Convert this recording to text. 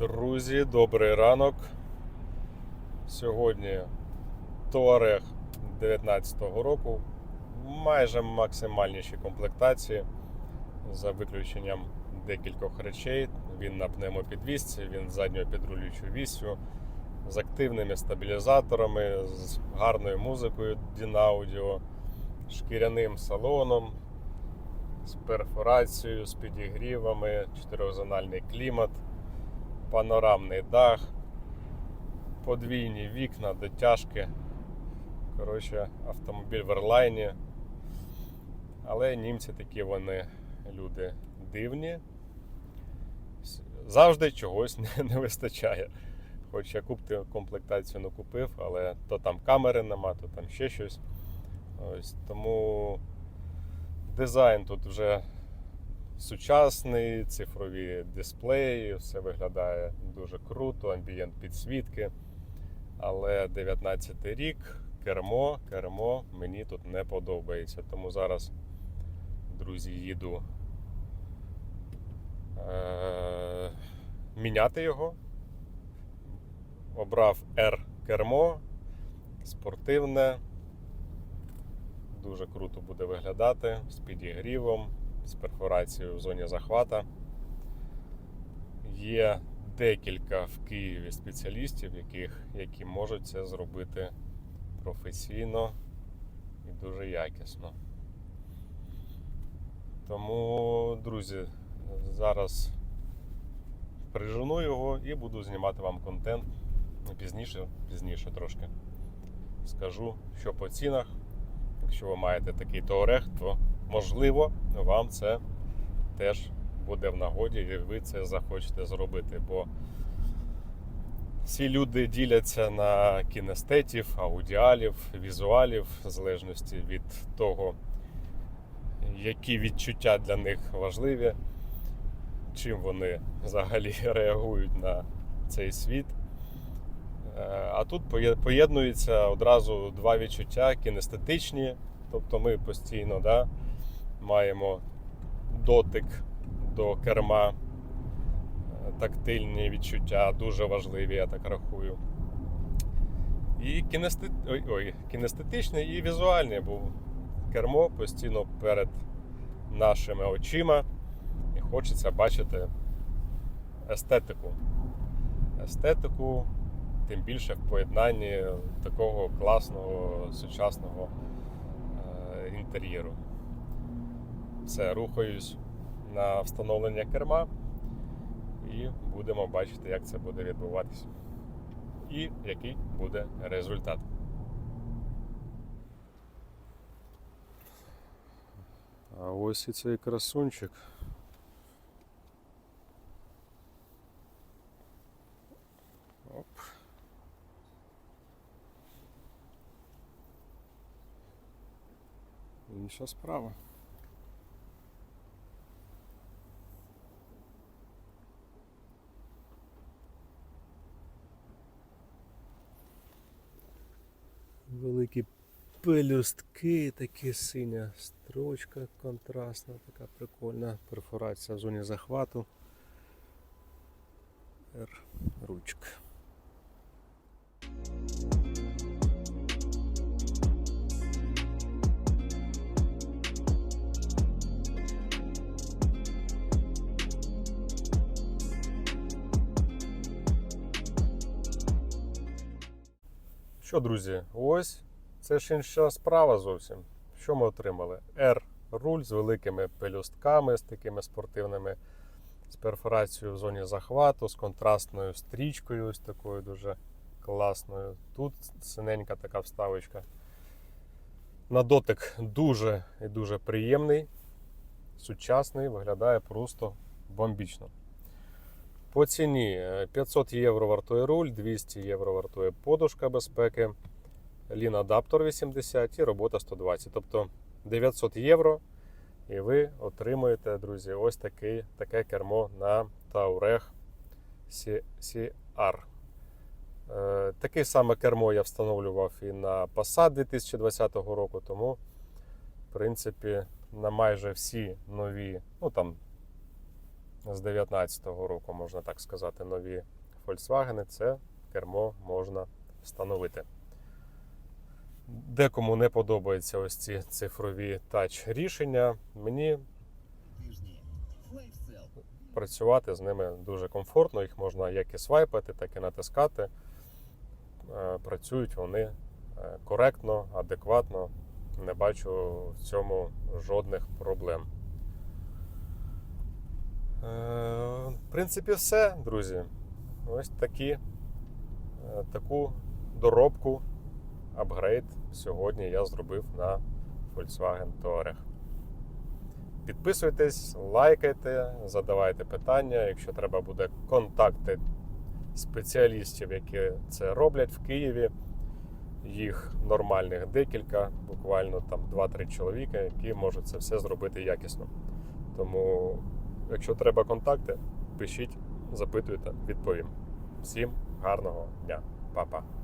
Друзі, добрий ранок. Сьогодні Туарег 19-го року. Майже максимальніші комплектації, за виключенням декількох речей. Він на пневмопідвісці, він з задньою підрулюючою віссю, з активними стабілізаторами, з гарною музикою Дінаудіо, шкіряним салоном, з перфорацією, з підігрівами, чотирьохзональний клімат панорамний дах, подвійні вікна, дотяжки. Коротше, автомобіль в ерлайні. Але німці такі вони люди дивні. Завжди чогось не, не вистачає. Хоч я купити комплектацію не купив, але то там камери нема, то там ще щось. Ось, тому дизайн тут вже сучасний, цифрові дисплеї, все виглядає дуже круто, амбієнт підсвітки. Але 19 рік, кермо, кермо мені тут не подобається. Тому зараз, друзі, їду е- міняти його. Обрав R кермо, спортивне. Дуже круто буде виглядати з підігрівом, з перфорацією в зоні захвата. Є декілька в Києві спеціалістів, яких, які можуть це зробити професійно і дуже якісно. Тому, друзі, зараз прижену його і буду знімати вам контент. Ну, Пізніше, пізніше трошки скажу, що по цінах. Якщо ви маєте такий Touareg, то можливо вам це теж буде в нагоді, і ви це захочете зробити. Бо всі люди діляться на кінестетів, аудіалів, візуалів, в залежності від того, які відчуття для них важливі, чим вони взагалі реагують на цей світ. Е, А тут поєднуються одразу два відчуття кінестетичні, тобто ми постійно да, маємо дотик до керма, е, тактильні відчуття дуже важливі, я так рахую. І кінестет... ой, ой, кінестетичні і візуальні, бо кермо постійно перед нашими очима і хочеться бачити естетику. Естетику тим більше в поєднанні такого класного сучасного е, інтер'єру. Все, рухаюсь на встановлення керма і будемо бачити, як це буде відбуватися. І який буде результат. А ось і цей красунчик. Оп. Інша справа. Пелюстки, такі синя строчка контрастна, така прикольна перфорація в зоні захвату. R ручка. Що, друзі, ось це ж інша справа зовсім. Що ми отримали? R руль з великими пелюстками, з такими спортивними, з перфорацією в зоні захвату, з контрастною стрічкою, ось такою дуже класною. Тут синенька така вставочка. На дотик дуже і дуже приємний, сучасний, виглядає просто бомбічно. По ціні е, 500 євро вартує руль, 200 євро вартує подушка безпеки, лін-адаптер 80 і робота 120. Тобто 900 євро. І ви отримуєте, друзі, ось такий, таке кермо на Touareg CR. Е, Таке саме кермо я встановлював і на Passat 2020 року, тому, в принципі, на майже всі нові, ну там з 19-го року, можна так сказати, нові Volkswagen, це кермо можна встановити. Декому не подобаються ось ці цифрові тач рішення. Мені працювати з ними дуже комфортно. Їх можна як і свайпати, так і натискати. Е, Працюють вони е, коректно, адекватно. Не бачу в цьому жодних проблем. Е, В принципі, все, друзі. Ось такі, таку доробку, апгрейд сьогодні я зробив на Volkswagen Touareg. Підписуйтесь, лайкайте, задавайте питання. Якщо треба буде контакти спеціалістів, які це роблять в Києві. Їх нормальних декілька, буквально там 2-3 чоловіка, які можуть це все зробити якісно. Тому, якщо треба контакти, пишіть, запитуйте, відповім. Всім гарного дня, Па-па.